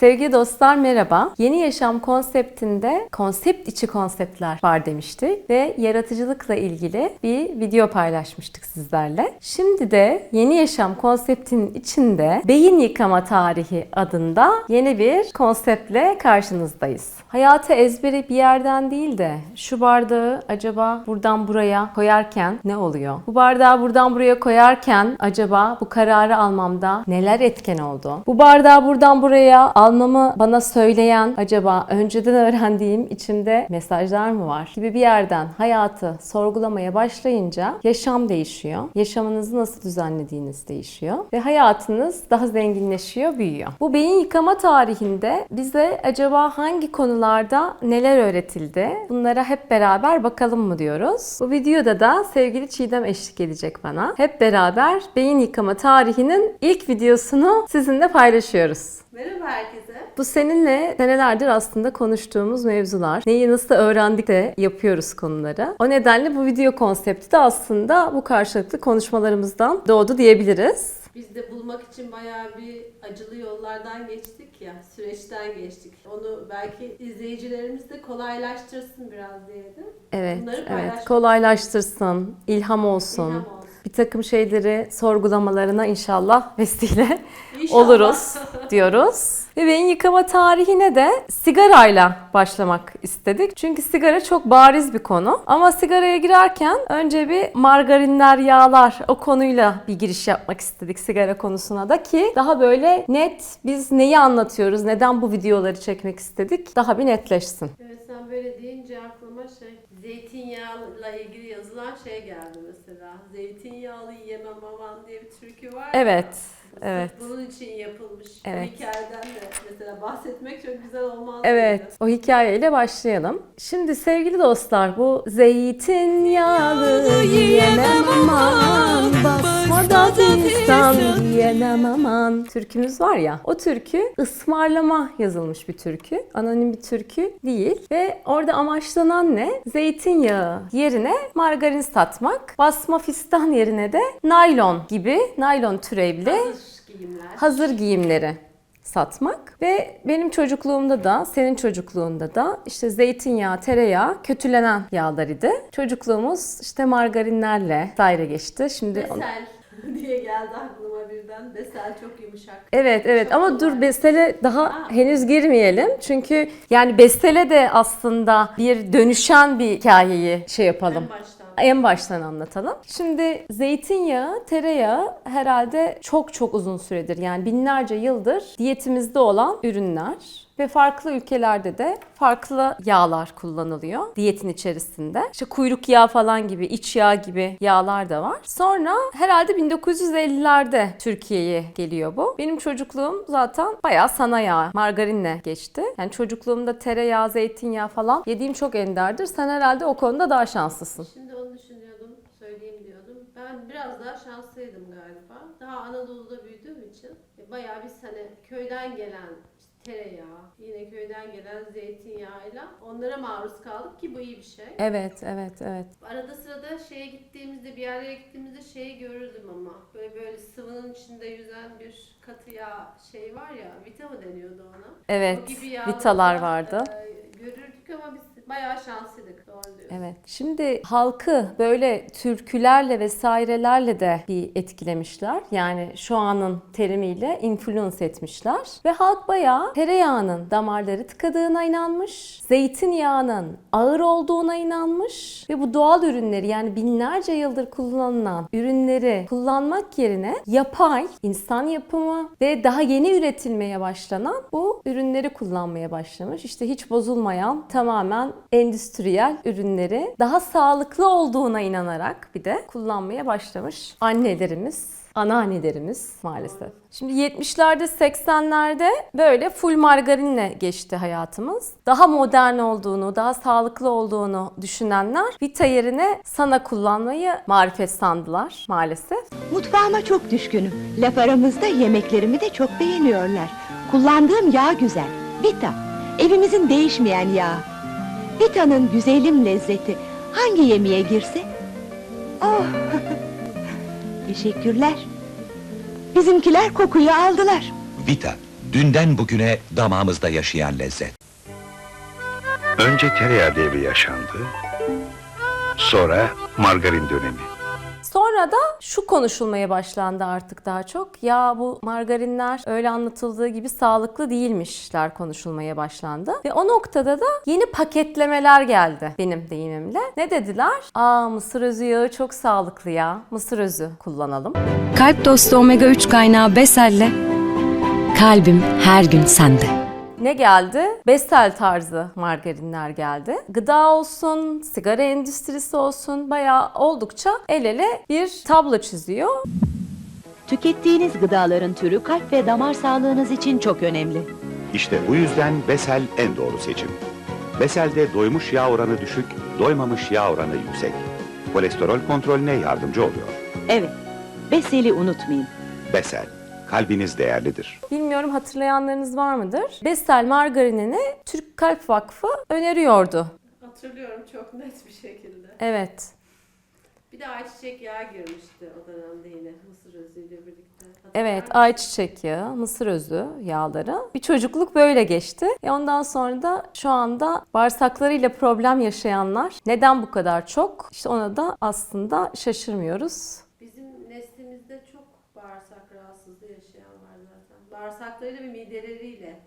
Sevgili dostlar merhaba. Yeni yaşam konseptinde konsept içi konseptler var demiştik ve yaratıcılıkla ilgili bir video paylaşmıştık sizlerle. Şimdi de yeni yaşam konseptinin içinde beyin yıkama tarihi adında yeni bir konseptle karşınızdayız. Hayatı ezberi bir yerden değil de şu bardağı acaba buradan buraya koyarken ne oluyor? Bu bardağı buradan buraya koyarken acaba bu kararı almamda neler etken oldu? Bu bardağı buradan buraya almamı bana söyleyen acaba önceden öğrendiğim içimde mesajlar mı var? Gibi bir yerden hayatı sorgulamaya başlayınca yaşam değişiyor. Yaşamınızı nasıl düzenlediğiniz değişiyor ve hayatınız daha zenginleşiyor, büyüyor. Bu beyin yıkama tarihinde bize acaba hangi konularda neler öğretildi? Bunlara hep beraber bakalım mı diyoruz. Bu videoda da sevgili Çiğdem eşlik edecek bana. Hep beraber beyin yıkama tarihinin ilk videosunu sizinle paylaşıyoruz. Merhaba herkese. Bu seninle senelerdir aslında konuştuğumuz mevzular. Neyi nasıl öğrendik de yapıyoruz konuları. O nedenle bu video konsepti de aslında bu karşılıklı konuşmalarımızdan doğdu diyebiliriz. Biz de bulmak için bayağı bir acılı yollardan geçtik ya, süreçten geçtik. Onu belki izleyicilerimiz de kolaylaştırsın biraz diye de. Evet, Bunları evet. paylaşmak Kolaylaştırsın, ilham olsun. İlham olsun. Bir takım şeyleri sorgulamalarına inşallah vesile İnşallah. oluruz diyoruz. Ve beyin yıkama tarihine de sigarayla başlamak istedik. Çünkü sigara çok bariz bir konu. Ama sigaraya girerken önce bir margarinler, yağlar o konuyla bir giriş yapmak istedik sigara konusuna da ki daha böyle net biz neyi anlatıyoruz, neden bu videoları çekmek istedik daha bir netleşsin. Evet sen böyle deyince aklıma şey, zeytinyağıyla ilgili yazılan şey geldi mesela. Zeytinyağlı yemem aman diye bir türkü var ya. Evet, evet. Bunun için yapılmış. Evet. Bu hikayeden de mesela bahsetmek çok güzel olmaz Evet, o hikayeyle başlayalım. Şimdi sevgili dostlar, bu zeytinyağlı yiyemem aman, basmadan insan yiyemem aman türkümüz var ya, o türkü ısmarlama yazılmış bir türkü. Anonim bir türkü değil ve orada amaçlanan ne? Zeytinyağı yerine margarin satmak, basma fistan yerine de naylon gibi, naylon türevli Hazır giyimler. hazır giyimleri satmak ve benim çocukluğumda da senin çocukluğunda da işte zeytinyağı, tereyağı kötülenen yağlar idi. Çocukluğumuz işte margarinlerle daire geçti. Şimdi Besel diye geldi aklıma birden. Besel çok yumuşak. Evet evet Çok ama kolay. dur Bestel'e daha Aa. henüz girmeyelim. Çünkü yani Bestel'e de aslında bir dönüşen bir hikayeyi şey yapalım. En baştan. En baştan anlatalım. Şimdi zeytinyağı, tereyağı herhalde çok çok uzun süredir yani binlerce yıldır diyetimizde olan ürünler ve farklı ülkelerde de farklı yağlar kullanılıyor diyetin içerisinde. İşte kuyruk yağı falan gibi, iç yağ gibi yağlar da var. Sonra herhalde 1950'lerde Türkiye'ye geliyor bu. Benim çocukluğum zaten bayağı sana yağı, margarinle geçti. Yani çocukluğumda tereyağı, zeytinyağı falan yediğim çok enderdir. Sen herhalde o konuda daha şanslısın. Şimdi onu düşünüyordum, söyleyeyim diyordum. Ben biraz daha şanslıydım galiba. Daha Anadolu'da büyüdüğüm için e, bayağı biz hani köyden gelen tereyağı, yine köyden gelen zeytinyağıyla onlara maruz kaldık ki bu iyi bir şey. Evet, evet, evet. Arada sırada şeye gittiğimizde, bir yerlere gittiğimizde şeyi görürdüm ama. Böyle böyle sıvının içinde yüzen bir katı yağ şey var ya, vita mı deniyordu ona? Evet, O gibi vitalar vardı. e, görürdük ama biz bayağı şanslıydık, diyorsun. Evet. Şimdi halkı böyle türkülerle vesairelerle de bir etkilemişler. Yani şu anın terimiyle influence etmişler. Ve halk bayağı tereyağının damarları tıkadığına inanmış. Zeytinyağının ağır olduğuna inanmış. Ve bu doğal ürünleri yani binlerce yıldır kullanılan ürünleri kullanmak yerine yapay, insan yapımı ve daha yeni üretilmeye başlanan bu ürünleri kullanmaya başlamış. İşte hiç bozulmayan tamamen endüstriyel ürünleri daha sağlıklı olduğuna inanarak bir de kullanmaya başlamış annelerimiz, anneannelerimiz maalesef. Şimdi 70'lerde 80'lerde böyle full margarinle geçti hayatımız. Daha modern olduğunu, daha sağlıklı olduğunu düşünenler vita yerine sana kullanmayı marifet sandılar maalesef. Mutfağıma çok düşkünüm. Laf aramızda yemeklerimi de çok beğeniyorlar. Kullandığım yağ güzel. Vita. Evimizin değişmeyen yağı. Vita'nın güzelim lezzeti hangi yemeğe girse? Oh! Teşekkürler. Bizimkiler kokuyu aldılar. Vita, dünden bugüne damağımızda yaşayan lezzet. Önce tereyağı devri yaşandı. Sonra margarin dönemi. Sonra da şu konuşulmaya başlandı artık daha çok. Ya bu margarinler öyle anlatıldığı gibi sağlıklı değilmişler konuşulmaya başlandı. Ve o noktada da yeni paketlemeler geldi benim deyimimle. Ne dediler? Aa mısır özü yağı çok sağlıklı ya. Mısır özü kullanalım. Kalp dostu omega 3 kaynağı Besel'le kalbim her gün sende. Ne geldi? Bestel tarzı margarinler geldi. Gıda olsun, sigara endüstrisi olsun bayağı oldukça el ele bir tablo çiziyor. Tükettiğiniz gıdaların türü kalp ve damar sağlığınız için çok önemli. İşte bu yüzden Besel en doğru seçim. Besel'de doymuş yağ oranı düşük, doymamış yağ oranı yüksek. Kolesterol kontrolüne yardımcı oluyor. Evet, Besel'i unutmayın. Besel, kalbiniz değerlidir. Bilmiyorum hatırlayanlarınız var mıdır? Bestel margarinini Türk Kalp Vakfı öneriyordu. Hatırlıyorum çok net bir şekilde. Evet. Bir de ayçiçek yağı girmişti o dönemde yine mısır özüyle birlikte. Hatırlar Evet, ayçiçek yağı, mısır özü yağları. Bir çocukluk böyle geçti. E ondan sonra da şu anda bağırsaklarıyla problem yaşayanlar neden bu kadar çok? İşte ona da aslında şaşırmıyoruz. Bizim neslimizde çok bağırsak rahatsızlığı yaşayan var zaten. Bağırsaklarıyla ve mideleriyle.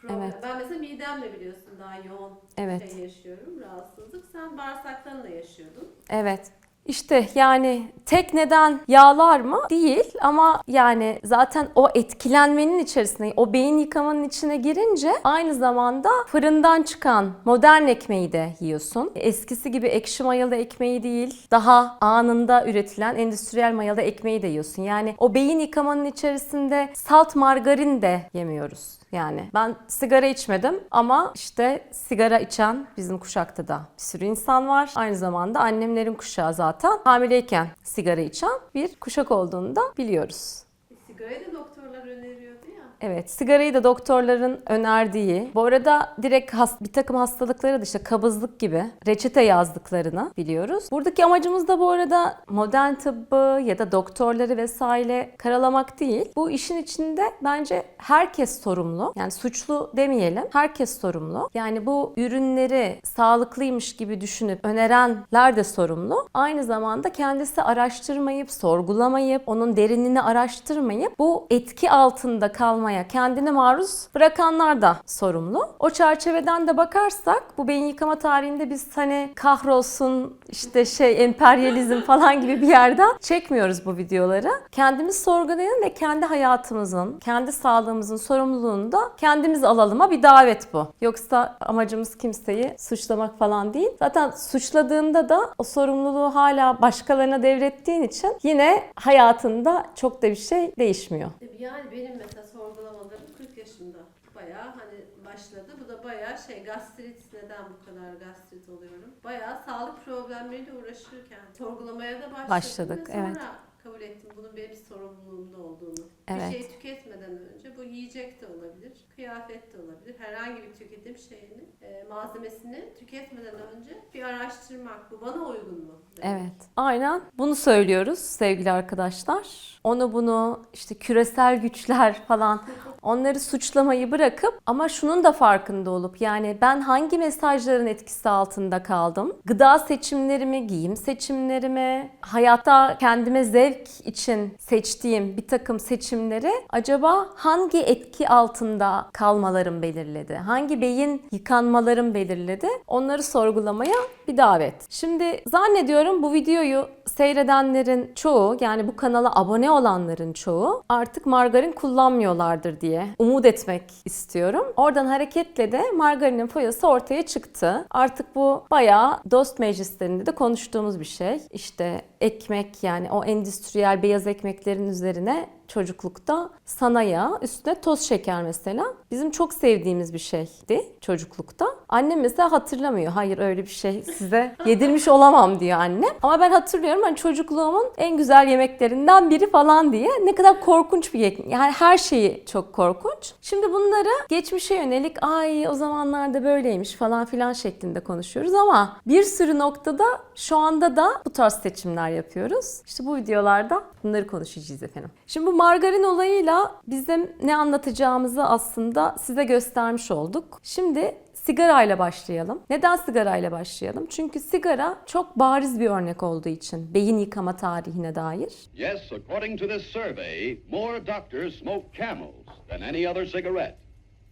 Problem. Evet. Ben mesela midemle biliyorsun daha yoğun Evet. şey yaşıyorum, rahatsızlık. Sen bağırsaklarınla yaşıyordun. Evet. İşte yani tek neden yağlar mı? Değil ama yani zaten o etkilenmenin içerisine, o beyin yıkamanın içine girince aynı zamanda fırından çıkan modern ekmeği de yiyorsun. Eskisi gibi ekşi mayalı ekmeği değil, daha anında üretilen endüstriyel mayalı ekmeği de yiyorsun. Yani o beyin yıkamanın içerisinde salt margarin de yemiyoruz. Yani ben sigara içmedim ama işte sigara içen bizim kuşakta da bir sürü insan var. Aynı zamanda annemlerin kuşağı zaten hamileyken sigara içen bir kuşak olduğunu da biliyoruz. E, sigarayı da doktorlar öneriyordu ya. Evet, sigarayı da doktorların önerdiği, bu arada direkt has- bir takım hastalıkları da işte kabızlık gibi reçete yazdıklarını biliyoruz. Buradaki amacımız da bu arada modern tıbbı ya da doktorları vesaire karalamak değil. Bu işin içinde bence herkes sorumlu. Yani suçlu demeyelim, herkes sorumlu. Yani bu ürünleri sağlıklıymış gibi düşünüp önerenler de sorumlu. Aynı zamanda kendisi araştırmayıp, sorgulamayıp, onun derinini araştırmayıp bu etki altında kalmaya kendini maruz bırakanlar da sorumlu. O çerçeveden de bakarsak bu beyin yıkama tarihinde biz hani kahrolsun işte şey emperyalizm falan gibi bir yerden çekmiyoruz bu videoları. Kendimiz sorgulayalım ve kendi hayatımızın, kendi sağlığımızın sorumluluğunu da kendimiz alalıma bir davet bu. Yoksa amacımız kimseyi suçlamak falan değil. Zaten suçladığında da o sorumluluğu hala başkalarına devrettiğin için yine hayatında çok da bir şey değişmiyor. Yani benim mesela sorgulamalarım 40 yaşında. Bayağı hani başladı. Bu da bayağı şey gastrit neden bu kadar gastrit oluyorum? Bayağı sağlık problemleriyle uğraşırken sorgulamaya da. Başladık, ve sonra evet. Kabul ettim bunun benim sorumluluğumda olduğunu. Evet. Bir şey tüketmeden önce bu yiyecek de olabilir, kıyafet de olabilir. Herhangi bir tüketim şeyini, e, malzemesini tüketmeden önce bir araştırmak. Bu bana uygun mu? demek. Evet. Aynen bunu söylüyoruz sevgili arkadaşlar. Onu bunu işte küresel güçler falan onları suçlamayı bırakıp ama şunun da farkında olup yani ben hangi mesajların etkisi altında kaldım? Gıda seçimlerimi, giyim seçimlerimi, hayatta kendime zevk için seçtiğim bir takım seçimleri acaba hangi etki altında kalmalarım belirledi? Hangi beyin yıkanmalarım belirledi? Onları sorgulamaya bir davet. Şimdi zannediyorum bu videoyu seyredenlerin çoğu yani bu kanala abone olanların çoğu artık margarin kullanmıyorlardır diye umut etmek istiyorum. Oradan hareketle de margarinin foyası ortaya çıktı. Artık bu bayağı dost meclislerinde de konuştuğumuz bir şey. İşte ekmek yani o endüstriyel beyaz ekmeklerin üzerine çocuklukta sana yağ, üstüne toz şeker mesela. Bizim çok sevdiğimiz bir şeydi çocuklukta. Annem mesela hatırlamıyor. Hayır öyle bir şey size yedirmiş olamam diyor anne. Ama ben hatırlıyorum hani çocukluğumun en güzel yemeklerinden biri falan diye. Ne kadar korkunç bir yemek. Yani her şeyi çok korkunç. Şimdi bunları geçmişe yönelik ay o zamanlarda böyleymiş falan filan şeklinde konuşuyoruz ama bir sürü noktada şu anda da bu tarz seçimler yapıyoruz. İşte bu videolarda bunları konuşacağız efendim. Şimdi bu margarin olayıyla bizim ne anlatacağımızı aslında size göstermiş olduk. Şimdi sigarayla başlayalım. Neden sigarayla başlayalım? Çünkü sigara çok bariz bir örnek olduğu için beyin yıkama tarihine dair. Yes, according to this survey, more doctors smoke camels than any other cigarette.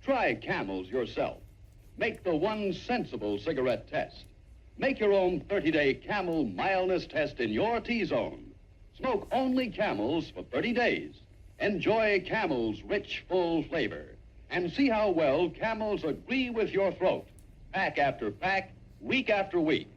Try camels yourself. Make the one sensible cigarette test. Make your own 30-day camel mildness test in your T-zone. Smoke only camels for 30 days. Enjoy camel's rich, full flavor. And see how well camels agree with your throat. Pack after pack, week after week.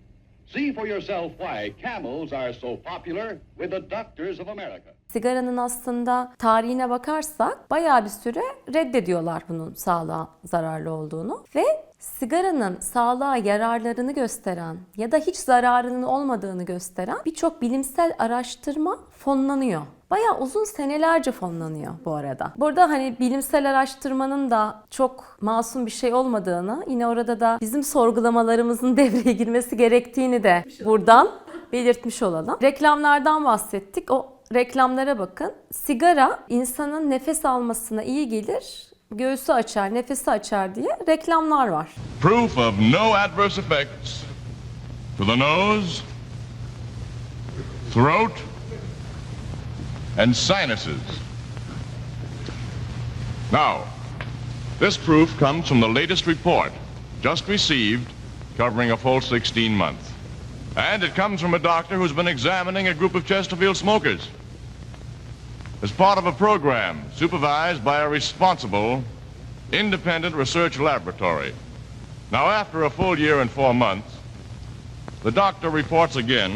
See for yourself why camels are so popular with the doctors of America. Sigaranın aslında tarihine bakarsak bayağı bir süre reddediyorlar bunun sağlığa zararlı olduğunu ve sigaranın sağlığa yararlarını gösteren ya da hiç zararının olmadığını gösteren birçok bilimsel araştırma fonlanıyor. Bayağı uzun senelerce fonlanıyor bu arada. Burada hani bilimsel araştırmanın da çok masum bir şey olmadığını, yine orada da bizim sorgulamalarımızın devreye girmesi gerektiğini de buradan belirtmiş olalım. Reklamlardan bahsettik. O reklamlara bakın. Sigara insanın nefes almasına iyi gelir, göğsü açar, nefesi açar diye reklamlar var. Proof of no adverse effects to the nose, throat, and sinuses. Now, this proof comes from the latest report just received covering a full 16 months. And it comes from a doctor who's been examining a group of Chesterfield smokers as part of a program supervised by a responsible, independent research laboratory. Now, after a full year and four months, the doctor reports again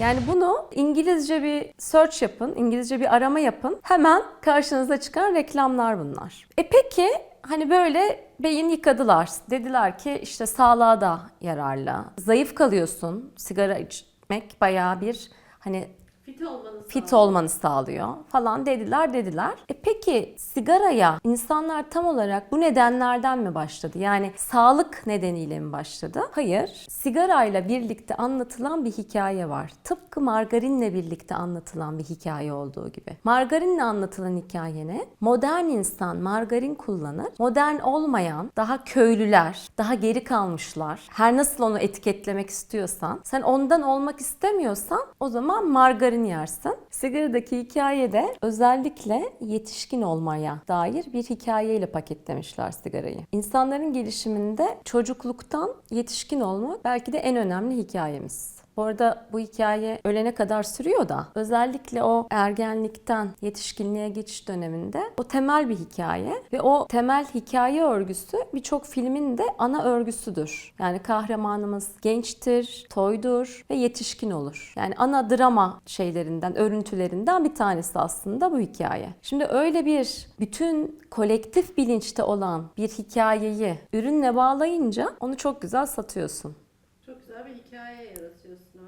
Yani bunu İngilizce bir search yapın, İngilizce bir arama yapın. Hemen karşınıza çıkan reklamlar bunlar. E peki hani böyle beyin yıkadılar. Dediler ki işte sağlığa da yararlı. Zayıf kalıyorsun. Sigara içmek bayağı bir hani Fit olmanı fit sağlıyor. olmanı sağlıyor falan dediler dediler. E peki sigaraya insanlar tam olarak bu nedenlerden mi başladı? Yani sağlık nedeniyle mi başladı? Hayır. Sigarayla birlikte anlatılan bir hikaye var. Tıpkı margarinle birlikte anlatılan bir hikaye olduğu gibi. Margarinle anlatılan hikaye ne? Modern insan margarin kullanır. Modern olmayan daha köylüler, daha geri kalmışlar. Her nasıl onu etiketlemek istiyorsan, sen ondan olmak istemiyorsan o zaman margarin yersin. Sigaradaki hikayede özellikle yetişkin olmaya dair bir hikayeyle paketlemişler sigarayı. İnsanların gelişiminde çocukluktan yetişkin olmak belki de en önemli hikayemiz. Bu arada bu hikaye ölene kadar sürüyor da özellikle o ergenlikten yetişkinliğe geçiş döneminde o temel bir hikaye ve o temel hikaye örgüsü birçok filmin de ana örgüsüdür. Yani kahramanımız gençtir, toydur ve yetişkin olur. Yani ana drama şeylerinden, örüntülerinden bir tanesi aslında bu hikaye. Şimdi öyle bir bütün kolektif bilinçte olan bir hikayeyi ürünle bağlayınca onu çok güzel satıyorsun. Çok güzel bir hikaye yaratıyorsun.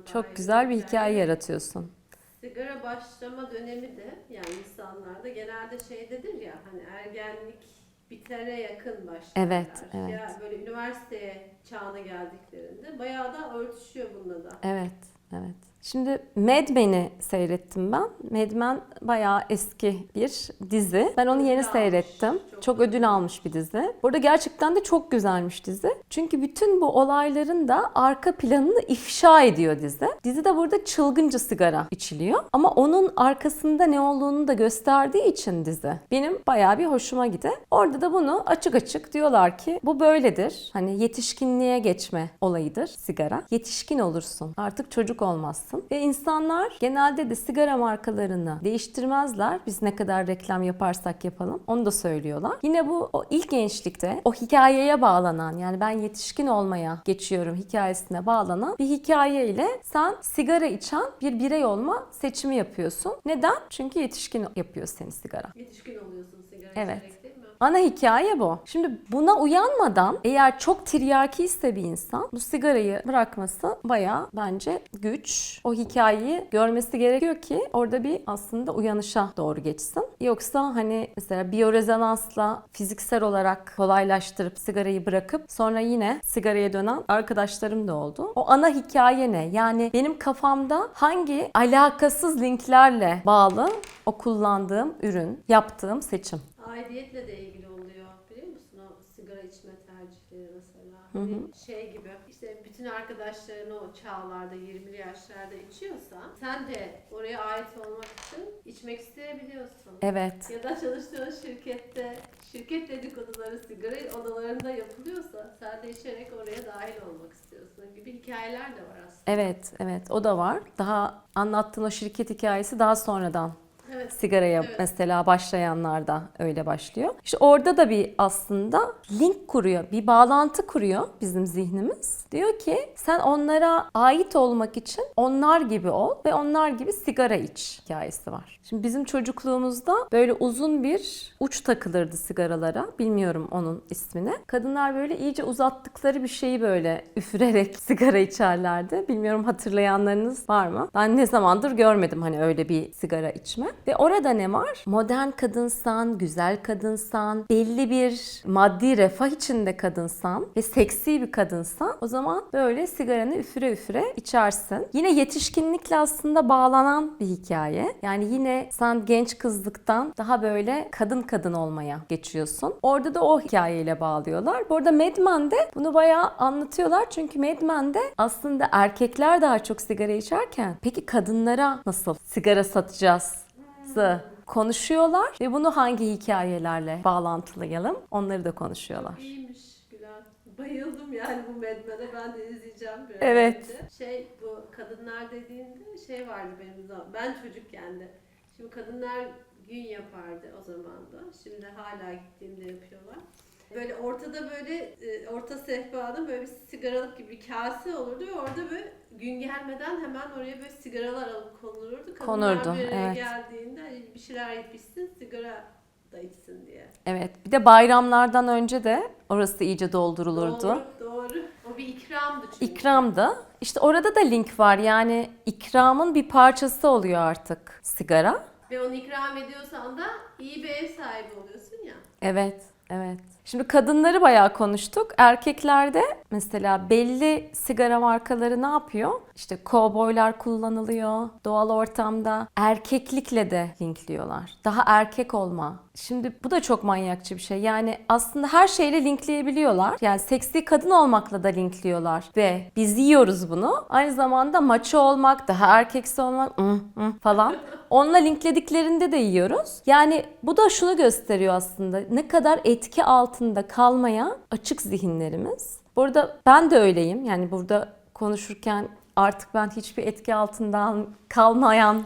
Çok güzel bir hikaye yaratıyorsun. Sigara başlama dönemi de yani insanlarda genelde şeydedir ya hani ergenlik bitene yakın başlar. Evet, evet. Ya böyle üniversiteye çağına geldiklerinde bayağı da örtüşüyor bununla da. Evet, evet. Şimdi Mad Men'i seyrettim ben. Mad Men bayağı eski bir dizi. Ben onu yeni seyrettim. çok Çok ödül almış bir dizi. Burada gerçekten de çok güzelmiş dizi. Çünkü bütün bu olayların da arka planını ifşa ediyor dizi. Dizide burada çılgınca sigara içiliyor. Ama onun arkasında ne olduğunu da gösterdiği için dizi. Benim bayağı bir hoşuma gitti. Orada da bunu açık açık diyorlar ki bu böyledir. Hani yetişkinliğe geçme olayıdır sigara. Yetişkin olursun. Artık çocuk olmazsın. Ve insanlar genelde de sigara markalarını değiştirmezler. Biz ne kadar reklam yaparsak yapalım. Onu da söylüyorlar. Yine bu o ilk gençlikte o hikayeye bağlanan yani ben yetişkin olmaya geçiyorum hikayesine bağlanan bir hikayeyle sen sigara içen bir birey olma seçimi yapıyorsun. Neden? Çünkü yetişkin yapıyor seni sigara. Yetişkin oluyorsun sigara Evet. içerek? Ana hikaye bu. Şimdi buna uyanmadan eğer çok tiryaki ise bir insan bu sigarayı bırakması bayağı bence güç. o hikayeyi görmesi gerekiyor ki orada bir aslında uyanışa doğru geçsin. Yoksa hani mesela biyorezonansla fiziksel olarak kolaylaştırıp sigarayı bırakıp sonra yine sigaraya dönen arkadaşlarım da oldu. O ana hikaye ne? Yani benim kafamda hangi alakasız linklerle bağlı o kullandığım ürün, yaptığım seçim. Aidiyetle de ilgili oluyor biliyor musun o sigara içme tercihleri mesela. Hani şey gibi işte bütün arkadaşların o çağlarda 20'li yaşlarda içiyorsa sen de oraya ait olmak için içmek isteyebiliyorsun. Evet. Ya da çalıştığın şirkette şirket dedikoduları sigara odalarında yapılıyorsa sen de içerek oraya dahil olmak istiyorsun gibi hikayeler de var aslında. Evet, evet o da var. Daha anlattığın o şirket hikayesi daha sonradan Evet. sigaraya Evet. mesela başlayanlar da öyle başlıyor. İşte orada da bir aslında link kuruyor, bir bağlantı kuruyor bizim zihnimiz. Diyor ki sen onlara ait olmak için onlar gibi ol ve onlar gibi sigara iç hikayesi var. Şimdi bizim çocukluğumuzda böyle uzun bir uç takılırdı sigaralara. Bilmiyorum onun ismini. Kadınlar böyle iyice uzattıkları bir şeyi böyle üfürerek sigara içerlerdi. Bilmiyorum hatırlayanlarınız var mı? Ben ne zamandır görmedim hani öyle bir sigara içme. Ve orada ne var? Modern kadınsan, güzel kadınsan, belli bir maddi refah içinde kadınsan ve seksi bir kadınsan o zaman böyle sigaranı üfüre üfüre içersin. Yine yetişkinlikle aslında bağlanan bir hikaye. Yani yine sen genç kızlıktan daha böyle kadın kadın olmaya geçiyorsun. Orada da o hikayeyle bağlıyorlar. Bu arada Mad Men'de bunu bayağı anlatıyorlar. Çünkü Mad Men'de aslında erkekler daha çok sigara içerken peki kadınlara nasıl sigara satacağız? Konuşuyorlar ve bunu hangi hikayelerle bağlantılayalım onları da konuşuyorlar. İyiymiş Gülen. Bayıldım yani bu Medmen'e ben de izleyeceğim biraz Evet. önce. Şey bu kadınlar dediğinde şey vardı benim zaman. Ben çocukken de. Şimdi kadınlar gün yapardı o zaman da. Şimdi hala gittiğimde yapıyorlar. Böyle ortada böyle e, orta sehpada böyle bir sigaralık gibi bir kase olurdu ve orada böyle gün gelmeden hemen oraya böyle sigaralar alıp konulurdu. Kadınlar Konurdu, bir araya evet. geldiğinde hani bir şeyler yiyip içsin sigara da içsin diye. Evet bir de bayramlardan önce de orası iyice doldurulurdu. Doğru, doğru. O bir ikramdı çünkü. İkramdı. İşte orada da link var yani ikramın bir parçası oluyor artık sigara. Ve onu ikram ediyorsan da iyi bir ev sahibi oluyorsun ya. Evet, evet. Şimdi kadınları bayağı konuştuk. Erkeklerde mesela belli sigara markaları ne yapıyor? İşte kovboylar kullanılıyor doğal ortamda. Erkeklikle de linkliyorlar. Daha erkek olma. Şimdi bu da çok manyakçı bir şey. Yani aslında her şeyle linkleyebiliyorlar. Yani seksi kadın olmakla da linkliyorlar. Ve biz yiyoruz bunu. Aynı zamanda maço olmak, daha erkeksi olmak falan. Onunla linklediklerinde de yiyoruz. Yani bu da şunu gösteriyor aslında. Ne kadar etki altında kalmaya açık zihinlerimiz. Burada ben de öyleyim. Yani burada konuşurken artık ben hiçbir etki altından kalmayan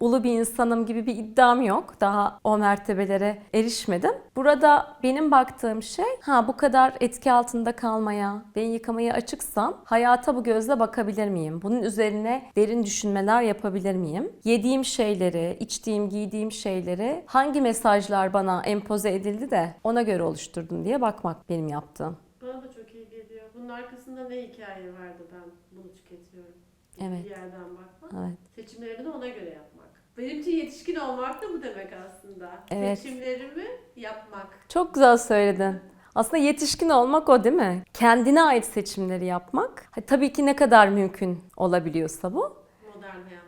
ulu bir insanım gibi bir iddiam yok. Daha o mertebelere erişmedim. Burada benim baktığım şey ha bu kadar etki altında kalmaya, beyin yıkamaya açıksam hayata bu gözle bakabilir miyim? Bunun üzerine derin düşünmeler yapabilir miyim? Yediğim şeyleri, içtiğim, giydiğim şeyleri hangi mesajlar bana empoze edildi de ona göre oluşturdum diye bakmak benim yaptığım. Bana da çok iyi geliyor. Bunun arkasında ne hikaye vardı ben bunu tüketiyorum. Evet. Bir yerden bakmak. Evet. Seçimlerini de ona göre yapmak. Benim için yetişkin olmak da bu demek aslında. Evet. Seçimlerimi yapmak. Çok güzel söyledin. Aslında yetişkin olmak o değil mi? Kendine ait seçimleri yapmak. Ha, tabii ki ne kadar mümkün olabiliyorsa bu. Modern hayatta.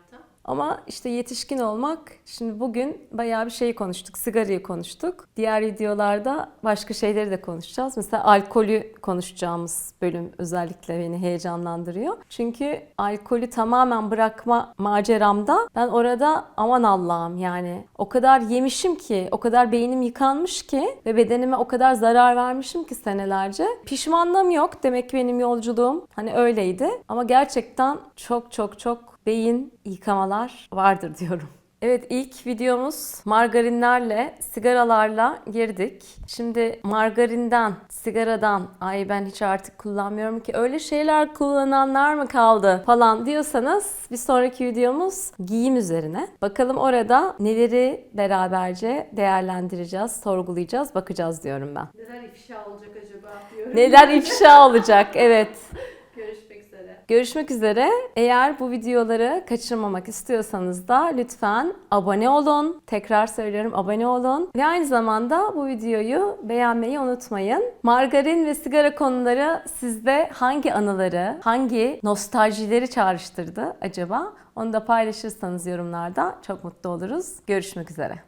Ama işte yetişkin olmak, şimdi bugün bayağı bir şey konuştuk, sigarayı konuştuk. Diğer videolarda başka şeyleri de konuşacağız. Mesela alkolü konuşacağımız bölüm özellikle beni heyecanlandırıyor. Çünkü alkolü tamamen bırakma maceramda ben orada aman Allah'ım yani o kadar yemişim ki, o kadar beynim yıkanmış ki ve bedenime o kadar zarar vermişim ki senelerce. Pişmanlığım yok. Demek ki benim yolculuğum hani öyleydi. Ama gerçekten çok çok çok beyin yıkamalar vardır diyorum. Evet ilk videomuz margarinlerle, sigaralarla girdik. Şimdi margarinden, sigaradan, ay ben hiç artık kullanmıyorum ki öyle şeyler kullananlar mı kaldı falan diyorsanız bir sonraki videomuz giyim üzerine. Bakalım orada neleri beraberce değerlendireceğiz, sorgulayacağız, bakacağız diyorum ben. Neler ifşa olacak acaba diyorum. Neler ifşa olacak evet. Görüşmek üzere. Eğer bu videoları kaçırmamak istiyorsanız da lütfen abone olun. Tekrar söylüyorum abone olun. Ve aynı zamanda bu videoyu beğenmeyi unutmayın. Margarin ve sigara konuları sizde hangi anıları, hangi nostaljileri çağrıştırdı acaba? Onu da paylaşırsanız yorumlarda çok mutlu oluruz. Görüşmek üzere.